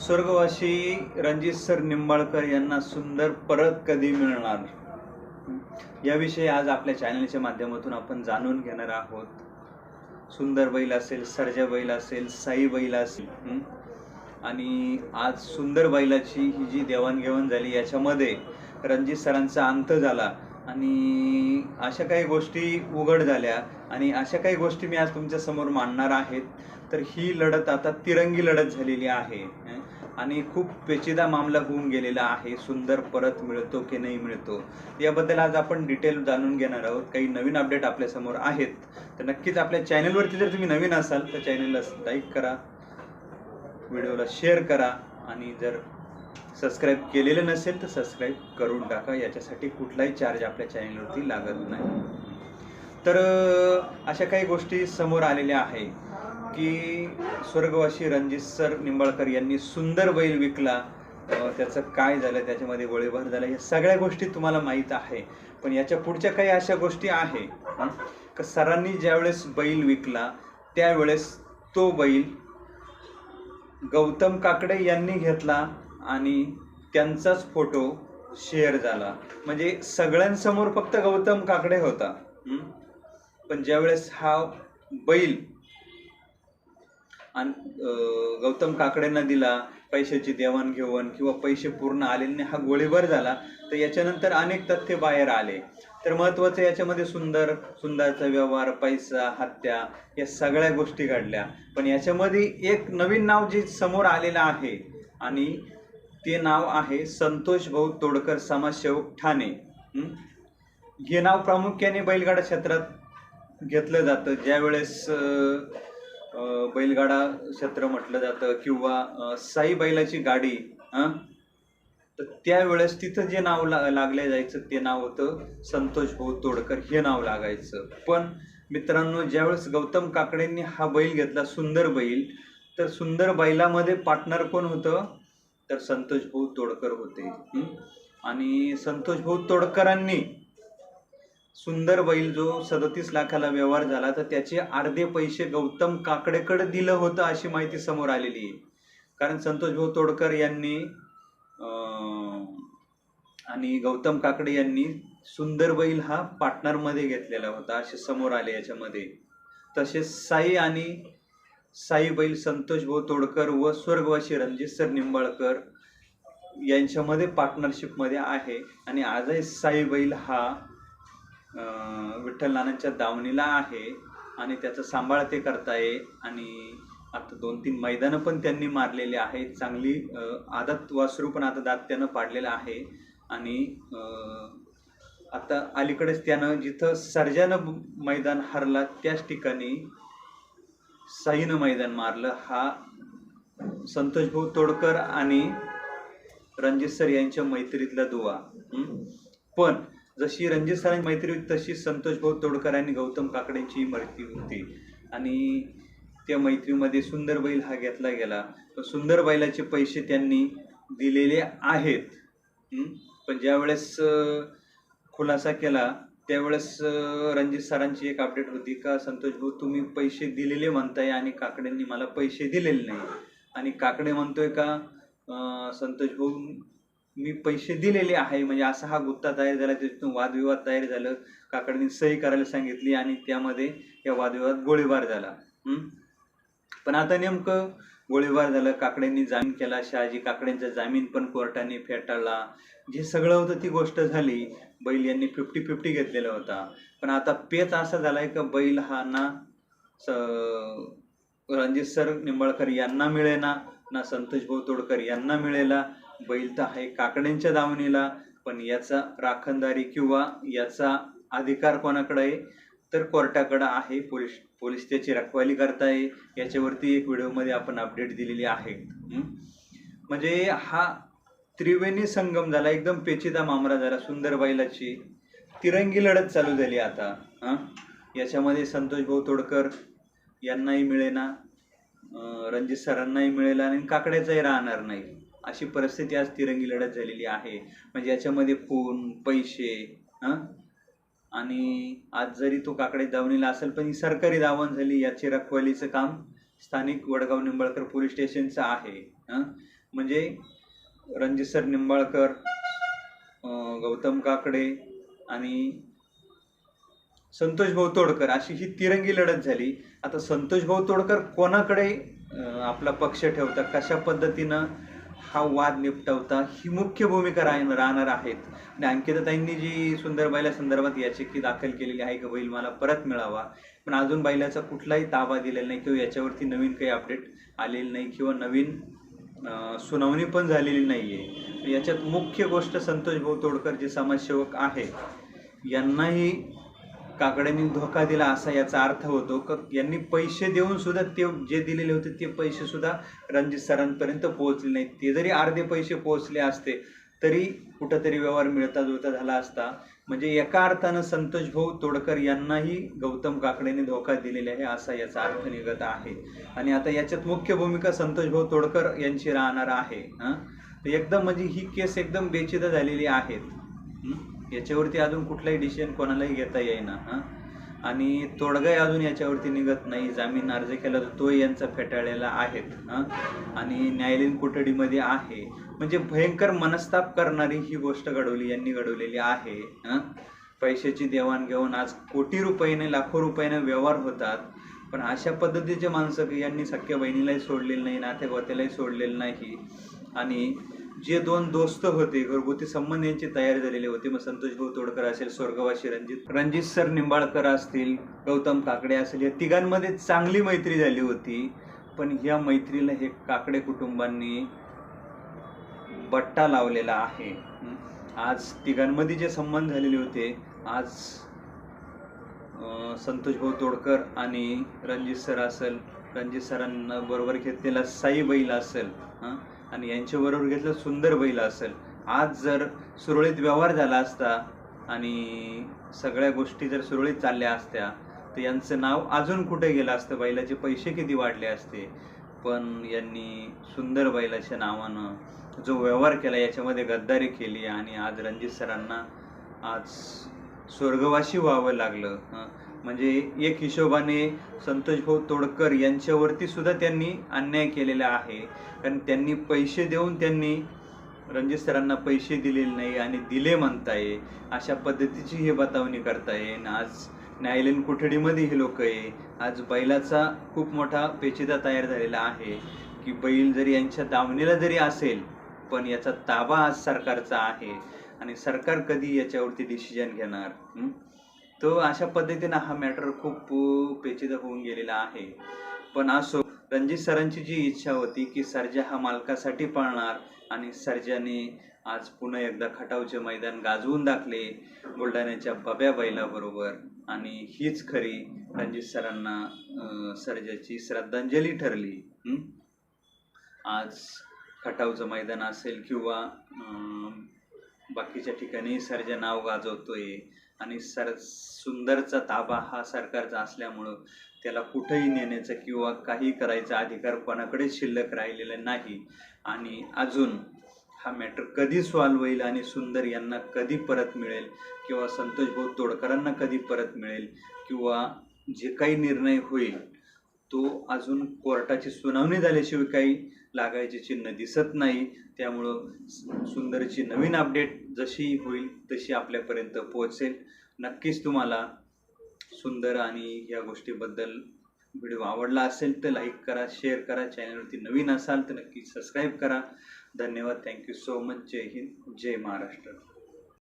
स्वर्गवासी रणजित सर निंबाळकर यांना सुंदर परत कधी मिळणार? याविषयी आज आपल्या चॅनलच्या माध्यमातून आपण जाणून घेणार आहोत. सुंदर बैल असेल सर्जा बैल असेल साई बैल असेल आणि आज सुंदर बैलाची ही जी देवाणघेवाण झाली याच्यामध्ये रणजित सरांचा अंत झाला. आणि अशा काही गोष्टी उघड झाल्या. आणि अशा काही गोष्टी मी आज तुमच्यासमोर मांडणार आहेत. तर ही लढत आता तिरंगी लढत झालेली आहे आणि खूप पेचीदा मामला होऊन गेलेला आहे. सुंदर परत मिळतो की नाही मिळतो? याबद्दल आज आपण डिटेल जाणून घेणार आहोत. काही नवीन अपडेट आपल्यासमोर आहेत. तर नक्कीच आपल्या चॅनलवरती जर तुम्ही नवीन असाल तर चॅनलला लाईक करा व्हिडिओला शेअर करा आणि जर सबस्क्राईब केलेलं नसेल तर सबस्क्राईब करून टाका. याच्यासाठी कुठलाही चार्ज आपल्या चॅनलवरती लागत नाही. तर अशा काही गोष्टी समोर आलेल्या आहे की स्वर्गवासी रणजित सर निंबाळकर यांनी सुंदर बैल विकला. त्याचं काय झालं त्याच्यामध्ये गोळीबार झाला या सगळ्या गोष्टी तुम्हाला माहीत आहे. पण याच्या पुढच्या काही अशा गोष्टी आहे का सरांनी ज्यावेळेस बैल विकला त्यावेळेस तो बैल गौतम काकडे यांनी घेतला आणि त्यांचाच फोटो शेअर झाला. म्हणजे सगळ्यांसमोर फक्त गौतम काकडे होता पण ज्यावेळेस हा बैल आणि गौतम काकड्यांना दिला पैशाची देवाणघेवाण किंवा पैसे पूर्ण आलेले नाही हा गोळीबार झाला. तर याच्यानंतर अनेक तथ्य बाहेर आले. तर महत्वाचं याच्यामध्ये सुंदर सुंदरचा व्यवहार पैसा हत्या या सगळ्या गोष्टी घडल्या. पण याच्यामध्ये एक नवीन नाव जे समोर आलेलं आहे आणि ते नाव आहे संतोष भाऊ तोडकर समाजसेवक ठाणे. हे? नाव प्रामुख्याने बैलगाडा क्षेत्रात घेतलं जातं. ज्यावेळेस बैलगाडा क्षेत्र म्हटलं जातं किंवा साई बैलाची गाडी तर त्यावेळेस तिथं जे नाव ला लागले जायचं ते नाव होतं संतोष भाऊ तोडकर हे नाव लागायचं. पण मित्रांनो ज्यावेळेस गौतम काकडेंनी हा बैल घेतला सुंदर बैल तर सुंदर बैलामध्ये पार्टनर कोण होतं? तर संतोष भाऊ तोडकर होते. आणि संतोष भाऊ तोडकरांनी सुंदर बैल जो सदतीस लाखाला व्यवहार झाला तर त्याचे अर्धे पैसे गौतम काकडेकडे दिलं होतं अशी माहिती समोर आलेली आहे. कारण संतोष भाऊ तोडकर यांनी आणि गौतम काकडे यांनी सुंदर बैल हा पार्टनरमध्ये घेतलेला होता असे समोर आले याच्यामध्ये. तसेच साई आणि साई बैल संतोष भाऊ तोडकर व स्वर्गवासी रणजित सर निंबाळकर यांच्यामध्ये पार्टनरशिपमध्ये आहे. आणि आजही साई बैल हा विठ्ठल नानांच्या दावणीला आहे आणि त्याचा सांभाळ ते करताय आणि आता दोन तीन मैदानं पण त्यांनी मारलेली आहेत. चांगली आदत वासरू पण आता दात त्यानं पाडलेलं आहे. आणि आता अलीकडेच त्यानं जिथं सर्जानं मैदान हरला त्याच ठिकाणी साईनं मैदान मारलं. हा संतोष भाऊ तोडकर आणि रणजित सर यांच्या मैत्रीतला दुवा. पण जशी रणजित सरांची मैत्री होती तशी संतोष भाऊ तोडकर आणि गौतम काकडेंची मैत्री होती. आणि त्या मैत्रीमध्ये सुंदर बैल हा घेतला गेला. पण सुंदर बैलाचे पैसे त्यांनी दिलेले आहेत. पण ज्यावेळेस खुलासा केला त्यावेळेस रणजित सरांची एक अपडेट होती का संतोष भाऊ तुम्ही पैसे दिलेले म्हणताय आणि काकडेंनी मला पैसे दिलेले नाही. आणि काकडे म्हणतोय का संतोष भाऊ मी पैसे दिलेले आहे म्हणजे असा हा गुत्ता तयार झाला तिथून वादविवाद तयार झालं. काकडीने सही करायला सांगितली आणि त्यामध्ये या वादविवाद गोळीबार झाला. पण आता नेमकं गोळीबार झालं काकड्यांनी जामीन केला शहाजी काकड्यांचा जामीन पण कोर्टाने फेटाळला. जे सगळं होतं ती गोष्ट झाली. बैल यांनी फिफ्टी फिफ्टी घेतलेला होता. पण आता पेच असा झालाय का बैल हा ना स- रणजित सर निंबाळकर यांना मिळेना ना संतोष भाऊ तोडकर यांना मिळेला बैल तर आहे काकड्यांच्या दावणीला पण याचा राखणदारी किंवा याचा अधिकार कोणाकडे आहे? तर कोर्टाकडे आहे. पोलीस पोलीस त्याची रखवाली करताय. याच्यावरती एक व्हिडिओमध्ये आपण अपडेट दिलेली आहे. म्हणजे हा त्रिवेणी संगम झाला एकदम पेचीदा मामरा झाला सुंदर बैलाची. तिरंगी लढत चालू झाली आता. हं? याच्यामध्ये संतोष भाऊ तोडकर यांनाही मिळेना. रणजित सरांनाही मिळेल आणि काकड्याचाही राहणार नाही. अशी परिस्थिती आज तिरंगी लढत झालेली आहे. म्हणजे याच्यामध्ये फोन पैसे हां आणि आज जरी तो काकडे दावणीला असेल पण ही सरकारी दावण झाली याची रखवालीचं काम स्थानिक वडगाव निंबाळकर पोलीस स्टेशनचं आहे हं? म्हणजे रणजित सर निंबाळकर गौतम काकडे आणि संतोष भाऊ तोडकर अशी ही तिरंगी लढत झाली. आता संतोष भाऊ तोडकर कोणाकडे आपला पक्ष ठेवता कशा पद्धतीनं हा वाद निपटवता ही मुख्य भूमिका राह- राहणार आहेत. आणि अंकिताताईंनी जी सुंदर बैला संदर्भात याचिका दाखल केलेली आहे की बैल मला परत मिळावा पण अजून बैलाचा कुठलाही ताबा दिलेला नाही किंवा याच्यावरती नवीन काही अपडेट आलेलं नाही किंवा नवीन सुनावणी पण झालेली नाहीये. याच्यात मुख्य गोष्ट संतोष भाऊ तोडकर जे समाजसेवक आहे यांनाही काकड्यांनी धोका दिला असा याचा अर्थ होतो का यांनी पैसे देऊन सुद्धा ते जे दिलेले होते ते पैसे सुद्धा रणजित सरांपर्यंत पोहोचले नाहीत. ते जरी अर्धे पैसे पोहोचले असते तरी कुठंतरी व्यवहार मिळता जुळता झाला असता. म्हणजे एका अर्थानं संतोष भाऊ तोडकर यांनाही गौतम काकडेने धोका दिलेला आहे असा याचा अर्थ निघत आहे. आणि आता याच्यात मुख्य भूमिका संतोष भाऊ तोडकर यांची राहणार आहे हां? एकदम म्हणजे ही केस एकदम बेचिदा झालेली आहेत. हं? याच्यावरती अजून कुठलाही डिसिजन कोणालाही घेता येईना हा. आणि तोडगाही अजून याच्यावरती निघत नाही. जामीन अर्ज केला तर तो यांचा फेटाळलेला आहेत आणि न्यायालयीन कोठडीमध्ये आहे. म्हणजे भयंकर मनस्ताप करणारी ही गोष्ट घडवली यांनी घडवलेली आहे हं? पैशाची देवाणघेवाण आज कोटी रुपयाने लाखो रुपयाने व्यवहार होतात. पण अशा पद्धतीचे माणसं की यांनी सख्या बहिणीलाही सोडलेलं नाही नातेवातेलाही सोडलेलं नाही. आणि जे दोन दोस्त होते घरगुती संबंध यांची तयार झालेले होते. मग संतोष भाऊ तोडकर असेल स्वर्गवासी रणजित रणजित सर निंबाळकर असतील गौतम काकडे असेल या तिघांमध्ये चांगली मैत्री झाली होती. पण या मैत्रीला हे काकडे कुटुंबांनी बट्टा लावलेला आहे. आज तिघांमध्ये जे संबंध झालेले होते आज संतोष भाऊ तोडकर आणि रणजित सर असेल रणजित सरांना बरोबर घेतलेला साई बैल असेल आणि यांच्याबरोबर घेतलं सुंदर बैल असेल. आज जर सुरळीत व्यवहार झाला असता आणि सगळ्या गोष्टी जर सुरळीत चालल्या असत्या तर यांचं नाव अजून कुठे गेलं असतं? बैलाचे पैसे किती वाढले असते? पण यांनी सुंदर बैलाच्या नावानं जो व्यवहार केला याच्यामध्ये गद्दारी केली आणि आज रणजित सरांना आज स्वर्गवासी व्हावं लागलं. म्हणजे एक हिशोबाने संतोषभाऊ तोडकर यांच्यावरती सुद्धा त्यांनी अन्याय केलेला आहे. कारण त्यांनी पैसे देऊन त्यांनी रणजित सरांना पैसे दिलेले नाही आणि दिले म्हणताय. अशा पद्धतीची हे बतावणी करताय. आज न्यायालयीन कोठडीमध्ये हे लोक आहे. आज बैलाचा खूप मोठा पेचिदा तयार झालेला आहे की बैल जरी यांच्या दावणीला जरी असेल पण याचा ताबा आज सरकारचा आहे. आणि सरकार कधी याच्यावरती डिसिजन घेणार? तो अशा पद्धतीनं हा मॅटर खूप अं, पेचीदा होऊन गेलेला आहे. पण असो रणजित सरांची जी इच्छा होती की सर्जा हा मालकासाठी पळणार आणि सर्जाने आज पुन्हा एकदा खटावचे मैदान गाजवून दाखले बुलढाण्याच्या बब्या बैलाबरोबर. आणि हीच खरी रणजित सरांना सर्जाची श्रद्धांजली ठरली. आज खटावचं मैदान असेल किंवा बाकीच्या ठिकाणी सर्जा नाव गाजवतोय आणि सर सुंदरचा ताबा हा सरकारचा असल्यामुळं त्याला कुठंही नेण्याचा किंवा काही करायचा अधिकार कोणाकडे शिल्लक राहिलेला नाही. आणि अजून हा मॅटर कधी सॉल्व्ह होईल आणि सुंदर यांना कधी परत मिळेल किंवा संतोष भाऊ तोडकरांना कधी परत मिळेल किंवा जे काही निर्णय होईल तो अजून कोर्टाची सुनावणी झाल्याशिवाय काही लागायची चिन्ह दिसत नाही. त्यामुळं सुंदरची नवीन अपडेट जशी होईल तशी आपल्यापर्यंत पोहोचेल. नक्कीच तुम्हाला सुंदर आणि या गोष्टीबद्दल व्हिडिओ आवडला असेल तर लाईक करा शेअर करा. चॅनलवरती नवीन असाल तर नक्की सबस्क्राईब करा. धन्यवाद. थँक्यू सो मच जय हिंद. जय महाराष्ट्र.